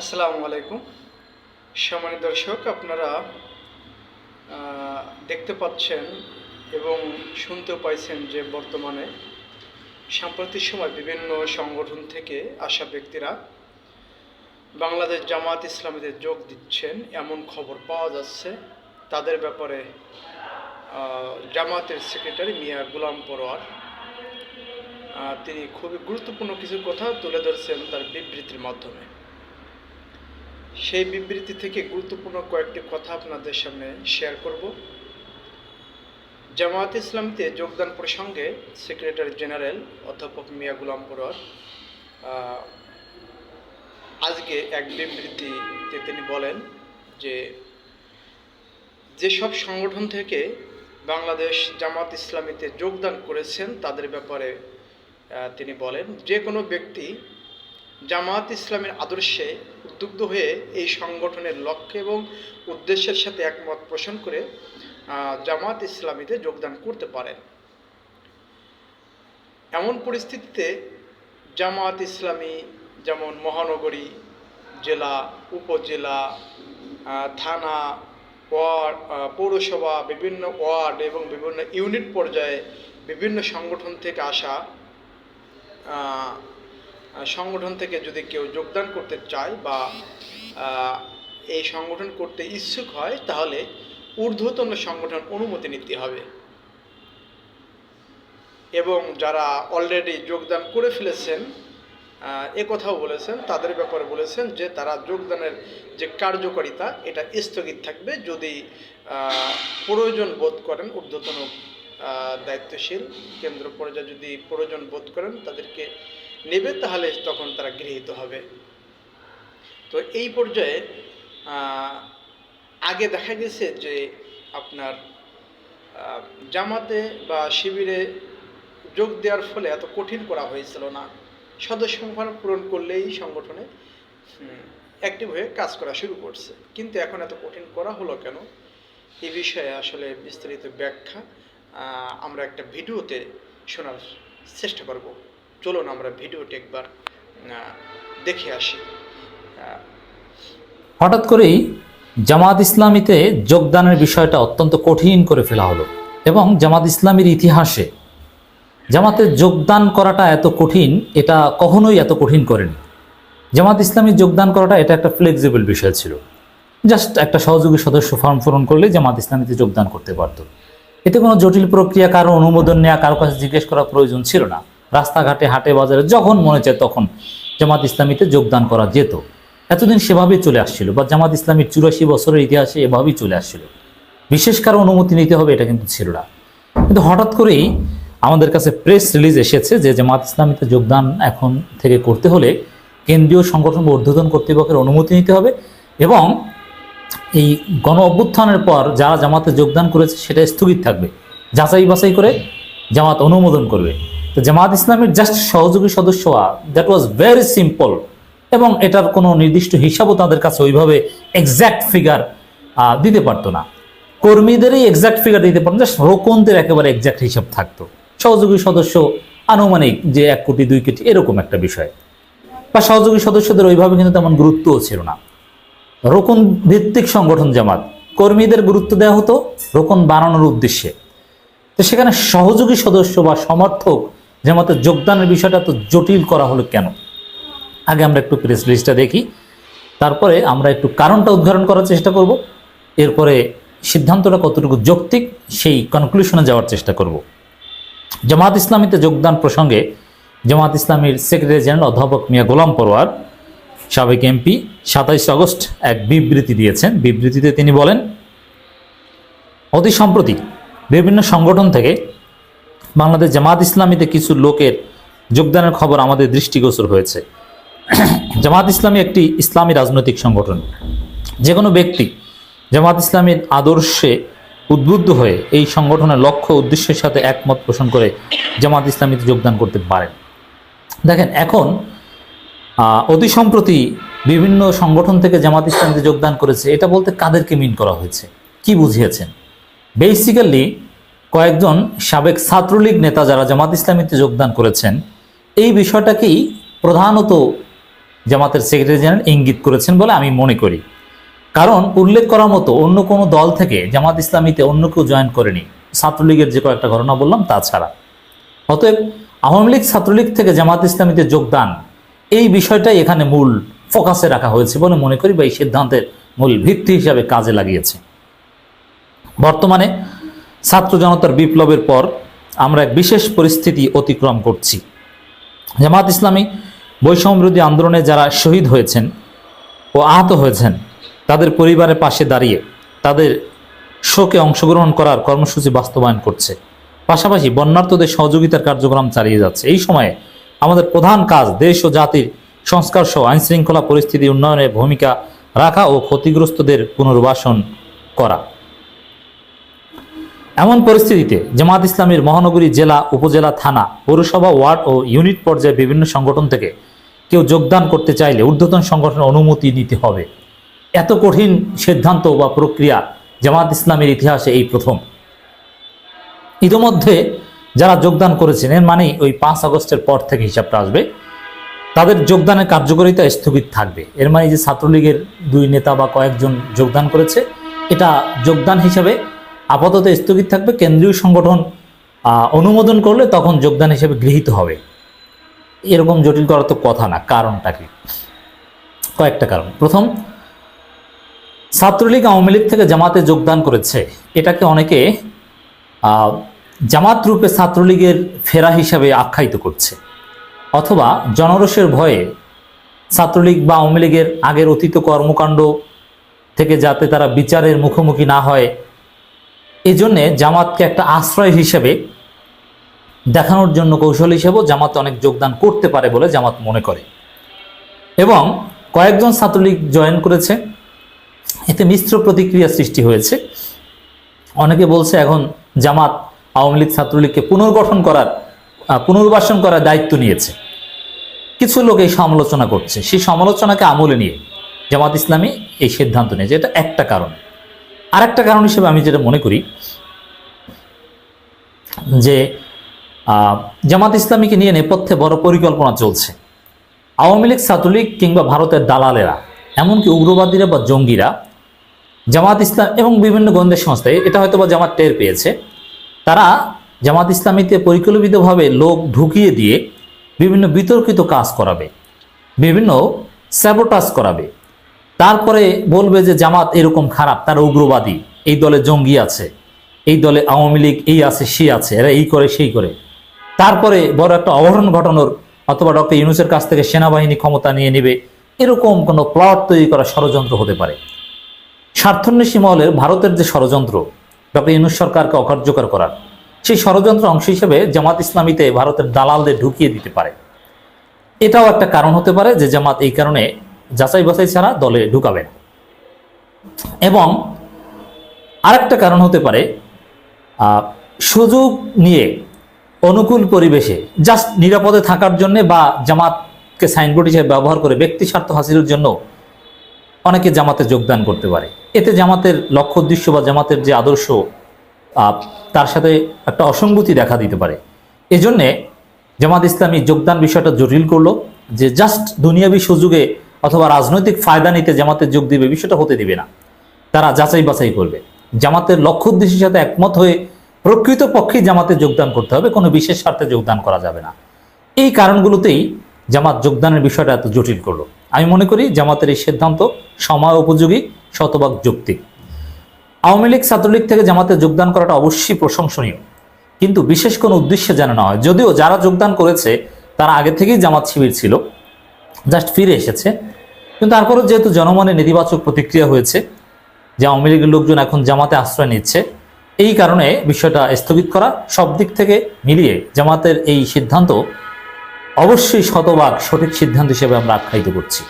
আসসালামু আলাইকুম। সম্মানিত দর্শক, আপনারা দেখতে পাচ্ছেন এবং শুনতেও পাইছেন যে বর্তমানে সাম্প্রতিক সময় বিভিন্ন সংগঠন থেকে আসা ব্যক্তিরা বাংলাদেশ জামাত ইসলামীতে যোগ দিচ্ছেন। এমন খবর পাওয়া যাচ্ছে। তাদের ব্যাপারে জামাতের সেক্রেটারি মিয়া গুলাম পরোয়ার তিনি খুবই গুরুত্বপূর্ণ কিছু কথা তুলে ধরছেন তার বিবৃতির মাধ্যমে। সেই বিবৃতি থেকে গুরুত্বপূর্ণ কয়েকটি কথা আপনাদের সামনে শেয়ার করব। জামায়াত ইসলামীতে যোগদান প্রসঙ্গে সেক্রেটারি জেনারেল অধ্যাপক মিয়া গুলাম পরোয়ার আজকে এক বিবৃতিতে তিনি বলেন যে, যেসব সংগঠন থেকে বাংলাদেশ জামাত ইসলামীতে যোগদান করেছেন তাদের ব্যাপারে তিনি বলেন, যে কোনো ব্যক্তি জামাত ইসলামের আদর্শে উদ্বুদ্ধ হয়ে এই সংগঠনের লক্ষ্য এবং উদ্দেশ্যের সাথে একমত পোষণ করে জামাত ইসলামীতে যোগদান করতে পারেন। এমন পরিস্থিতিতে জামাত ইসলামী যেমন মহানগরী, জেলা, উপজেলা থানা, ওয়ার্ড পৌরসভা, বিভিন্ন ওয়ার্ড এবং বিভিন্ন ইউনিট পর্যায়ে বিভিন্ন সংগঠন থেকে আসা সংগঠন থেকে যদি কেউ যোগদান করতে চায় বা এই সংগঠন করতে ইচ্ছুক হয়, তাহলে ঊর্ধ্বতন সংগঠন অনুমতি নিতে হবে। এবং যারা অলরেডি যোগদান করে ফেলেছেন এ কথাও বলেছেন, তাদের ব্যাপারে বলেছেন যে তারা যোগদানের যে কার্যকারিতা, এটা স্থগিত থাকবে যদি প্রয়োজন বোধ করেন ঊর্ধ্বতন দায়িত্বশীল কেন্দ্র পর্যায়ে যদি প্রয়োজন বোধ করেন, তাদেরকে নেবে, তাহলে তখন তারা গৃহীত হবে। তো এই পর্যায়ে আগে দেখা গেছে যে আপনার জামাতে বা শিবিরে যোগ দেওয়ার ফলে এত কঠিন করা হয়েছিল না। সদস্য পূরণ করলেই সংগঠনে অ্যাক্টিভ হয়ে কাজ করা শুরু করছে। কিন্তু এখন এত কঠিন করা হলো কেন? এ বিষয়ে আসলে বিস্তারিত ব্যাখ্যা আমরা একটা ভিডিওতে শোনার চেষ্টা করব। চলুন আমরা ভিডিওটি একবার দেখে আসি। হঠাৎ করেই জামাত ইসলামীতে যোগদানের বিষয়টা অত্যন্ত কঠিন করে ফেলা হলো এবং জামাত ইসলামীর ইতিহাসে জামাতে যোগদান করাটা এত কঠিন, এটা কখনোই এত কঠিন করেনি। জামাত ইসলামী যোগদান করাটা এটা একটা ফ্লেক্সিবল বিষয় ছিল। জাস্ট একটা সহযোগী সদস্য ফর্ম পূরণ করলে জামাত ইসলামীতে যোগদান করতে পারতো। এতে কোনো জটিল প্রক্রিয়া, কারও অনুমোদন নেওয়া কারও কাছে জিজ্ঞেস করার প্রয়োজন ছিল না। রাস্তাঘাটে, হাটে, বাজারে, যখন মনে চায় তখন জামাত ইসলামীতে যোগদান করা যেত। এতদিন সেভাবেই চলে আসছিল বা জামাত ইসলামীর চুরাশি বছরের ইতিহাসে এভাবেই চলে আসছিল। বিশেষ কারও অনুমতি নিতে হবে এটা কিন্তু ছিল না। কিন্তু হঠাৎ করেই আমাদের কাছে প্রেস রিলিজ এসেছে যে জামাত ইসলামীতে যোগদান এখন থেকে করতে হলে কেন্দ্রীয় সংগঠন বা কর্তৃপক্ষের অনুমতি নিতে হবে এবং এই গণ অভ্যুত্থানের পর যারা জামাতে যোগদান করেছে সেটা স্থগিত থাকবে। যাচাই বাছাই করে জামাত অনুমোদন করবে। জামাত ইসলামের জাস্ট সহযোগী সদস্য দ্যাট ওয়াজ ভেরি সিম্পল এবং এটার কোনো নির্দিষ্ট হিসাবও তাদের কাছে ওইভাবে এক্স্যাক্ট ফিগার দিতে পারতো না। কর্মীদেরই এক্স্যাক্ট ফিগার দিতে পারতো জাস্ট রোকনদের একেবারে এক্স্যাক্ট হিসাব থাকতো। সহযোগী সদস্য আনুমানিক যে এক কোটি, দুই কোটি, এরকম একটা বিষয়। বা সহযোগী সদস্যদের ওইভাবে কিন্তু তেমন গুরুত্বও ছিল না। রোকন ভিত্তিক সংগঠন জামাত, কর্মীদের গুরুত্ব দেওয়া হতো রোকন বানানোর উদ্দেশ্যে। তো সেখানে সহযোগী সদস্য বা সমর্থক জামাতের যোগদানের বিষয়টা তো জটিল করা হলো কেন? আগে আমরা একটু প্রেস লিস্টটা দেখি, তারপরে আমরা একটু কারণটা উদ্ঘাটন করার চেষ্টা করব, এরপরে সিদ্ধান্তটা কতটুকু যৌক্তিক সেই কনক্লুশনে যাওয়ার চেষ্টা করব। জামাত ইসলামীতে যোগদান প্রসঙ্গে জামাত ইসলামীর সেক্রেটারি জেনারেল অধ্যাপক মিয়া গোলাম পরোয়ার, সাবেক এমপি সাতাইশ আগস্ট এক বিবৃতি দিয়েছেন। বিবৃতিতে তিনি বলেন, অতি সম্প্রতি বিভিন্ন সংগঠন থেকে বাংলাদেশ জামাত ইসলামীতে কিছু লোকের যোগদানের খবর আমাদের দৃষ্টিগোচর হয়েছে। জামাত ইসলামী একটি ইসলামী রাজনৈতিক সংগঠন। যে কোনো ব্যক্তি জামাত ইসলামীর আদর্শে উদ্বুদ্ধ হয়ে এই সংগঠনের লক্ষ্য উদ্দেশ্যের সাথে একমত পোষণ করে জামাত ইসলামীতে যোগদান করতে পারেন। দেখেন, এখন অতি সম্প্রতি বিভিন্ন সংগঠন থেকে জামাত ইসলামীতে যোগদান করেছে। এটা বলতে কাদেরকে মিন করা হয়েছে? কি বুঝিয়েছেন? বেসিক্যালি কয়েকজন সাবেক ছাত্রলীগ নেতা যারা জামাত ইসলামীতে যোগদান করেছেন, এই বিষয়টাকেই প্রধানত জামাতের সেক্রেটারি জেনারেল ইঙ্গিত করেছেন বলে আমি মনে করি। কারণ উল্লেখ করার মতো অন্য কোনো দল থেকে জামাত ইসলামীতে অন্য কেউ জয়েন করেনি। ছাত্রলীগের যে কয়েকটা ঘটনা বললাম তাছাড়া অতএব আওয়ামী লীগ ছাত্রলীগ থেকে জামাত ইসলামীতে যোগদান, এই বিষয়টাই এখানে মূল ফোকাসে রাখা হয়েছে বলে মনে করি বা এই সিদ্ধান্তের মূল ভিত্তি হিসাবে কাজে লাগিয়েছে। বর্তমানে ছাত্র জনতার বিপ্লবের পর আমরা এক বিশেষ পরিস্থিতি অতিক্রম করছি। জামাত ইসলামী বৈষম্যবিরোধী আন্দোলনে যারা শহীদ হয়েছেন ও আহত হয়েছেন, তাদের পরিবারের পাশে দাঁড়িয়ে তাদের শোকে অংশগ্রহণ করার কর্মসূচি বাস্তবায়ন করছে। পাশাপাশি বন্যার্থদের সহযোগিতার কার্যক্রম চালিয়ে যাচ্ছে। এই সময়ে আমাদের প্রধান কাজ দেশ ও জাতির সংস্কার সহ আইন শৃঙ্খলা পরিস্থিতি উন্নয়নে ভূমিকা রাখা ও ক্ষতিগ্রস্তদের পুনর্বাসন করা। এমন পরিস্থিতিতে জামাত ইসলামের মহানগরী জেলা, উপজেলা, থানা, পৌরসভা, ওয়ার্ড ও ইউনিট পর্যায়ে বিভিন্ন সংগঠন থেকে কেউ যোগদান করতে চাইলে ঊর্ধ্বতন সংগঠনের অনুমতি নিতে হবে। এত কঠিন সিদ্ধান্ত বা প্রক্রিয়া জামাত ইসলামের ইতিহাসে এই প্রথম। ইতিমধ্যে যারা যোগদান করেছেন, এর মানেই ওই পাঁচ আগস্টের পর থেকে হিসাবটা আসবে। তাদের যোগদানের কার্যকারিতা স্থগিত থাকবে। এর মানে যে ছাত্রলীগের দুই নেতা বা কয়েকজন যোগদান করেছে, এটা যোগদান হিসাবে আপাতত স্থগিত থাকবে, কেন্দ্রীয় সংগঠন অনুমোদন করলে তখন যোগদান হিসেবে গৃহীত হবে। এরকম জটিল করার তো কথা না, কারণটা কি? কয়েকটা কারণ। প্রথম, ছাত্রলীগ আওয়ামী লীগ থেকে জামাতে যোগদান করেছে। এটাকে অনেকে জামাত রূপে ছাত্রলীগের ফেরা হিসাবে আখ্যায়িত করছে। অথবা জনরসের ভয়ে ছাত্রলীগ বা আওয়ামী লীগের আগের অতীত কর্মকাণ্ড থেকে যাতে তারা বিচারের মুখোমুখি না হয় এজন্যে জামাতকে একটা আশ্রয় হিসেবে দেখানোর জন্য কৌশল হিসেবেও জামাত অনেক যোগদান করতে পারে বলে জামাত মনে করে। এবং কয়েকজন ছাত্রলীগ জয়েন করেছে। এতে মিশ্র প্রতিক্রিয়া সৃষ্টি হয়েছে। অনেকে বলছে এখন জামাত আওয়ামী লীগ ছাত্রলীগকে পুনর্গঠন করার পুনর্বাসন করার দায়িত্ব নিয়েছে। কিছু লোক এই সমালোচনা করছে। সেই সমালোচনাকে আমলে নিয়ে জামাত ইসলামী এই সিদ্ধান্ত নিয়েছে। এটা একটা কারণ। আরেকটা কারণ হিসেবে আমি যেটা মনে করি, যে জামাত ইসলামীকে নিয়ে নেপথ্যে বড় পরিকল্পনা চলছে। আওয়ামী লীগ, ছাত্রলীগ কিংবা ভারতের দালালেরা, এমনকি উগ্রবাদীরা বা জঙ্গিরা, জামাত ইসলাম এবং বিভিন্ন গোয়েন্দা সংস্থায়, এটা হয়তো বা জামাত টের পেয়েছে, তারা জামাত ইসলামীতে পরিকল্পিতভাবে লোক ঢুকিয়ে দিয়ে বিভিন্ন বিতর্কিত কাজ করাবে, বিভিন্ন স্যাবোটাস করাবে তারপরে বলবে যে জামাত এরকম খারাপ, তারা উগ্রবাদী, এই দলে জঙ্গি আছে, এই দলে আওয়ামী লীগ এই আছে, সে আছে, এরা এই করে, সেই করে। তারপরে বড় একটা অবরণ ঘটানোর, অথবা ডক্টর ইউনুসের কাছ থেকে সেনাবাহিনী ক্ষমতা নিয়ে নেবে, এরকম কোনো প্লট তৈরি করা ষড়যন্ত্র হতে পারে। স্বার্থন্বেষী মহলের ভারতের যে ষড়যন্ত্র, ডক্টর ইউনুস সরকারকে অকার্যকর করার, সেই ষড়যন্ত্র অংশ হিসেবে জামাত ইসলামীতে ভারতের দালালদের ঢুকিয়ে দিতে পারে। এটাও একটা কারণ হতে পারে যে জামাত এই কারণে যাচাই বাছাই ছাড়া দলে ঢুকাবে এবং আরেকটা কারণ হতে পারে সুযোগ নিয়ে অনুকূল পরিবেশে জাস্ট নিরাপদে থাকার জন্য বা জামাতকে সাইনবোর্ড হিসেবে ব্যবহার করে ব্যক্তি স্বার্থ হাসিলের জন্য অনেকে জামাতে যোগদান করতে পারে। এতে জামাতের লক্ষ্য উদ্দেশ্য বা জামাতের যে আদর্শ তার সাথে একটা অসঙ্গতি দেখা দিতে পারে। এজন্যে জামাত ইসলামী যোগদান বিষয়টা জটিল করল যে জাস্ট দুনিয়াবি সুযোগে অথবা রাজনৈতিক ফায়দা নিতে জামাতে যোগ দিবে, বিষয়টা হতে দিবে না। তারা যাচাই বাছাই করবে। জামাতের লক্ষ্য উদ্দেশ্যের সাথে একমত হয়ে প্রকৃত পক্ষেই জামাতে যোগদান করতে হবে, কোনো বিশেষ স্বার্থে যোগদান করা যাবে না। এই কারণগুলোতেই জামাত যোগদানের বিষয়টা এত জটিল করল। আমি মনে করি জামাতের এই সিদ্ধান্ত সময় উপযোগী, শতভাগ যৌক্তিক। আওয়ামী লীগ, ছাত্রলীগ থেকে জামাতে যোগদান করাটা অবশ্যই প্রশংসনীয়। কিন্তু বিশেষ কোনো উদ্দেশ্যে যেন না হয়। যদিও যারা যোগদান করেছে, তারা আগে থেকেই জামাত শিবির ছিল। জাস্ট ফিরে এসেছে। কিন্তু তারপরও যেহেতু জনমনে নেতিবাচক প্রতিক্রিয়া হয়েছে, যে আওয়ামী লীগের লোকজন এখন জামাতে আশ্রয় নিচ্ছে, এই কারণে বিষয়টা স্থগিত করা সব দিক থেকে মিলিয়ে জামাতের এই সিদ্ধান্ত অবশ্যই শতভাগ সঠিক সিদ্ধান্ত হিসেবে আমরা আখ্যায়িত করছি।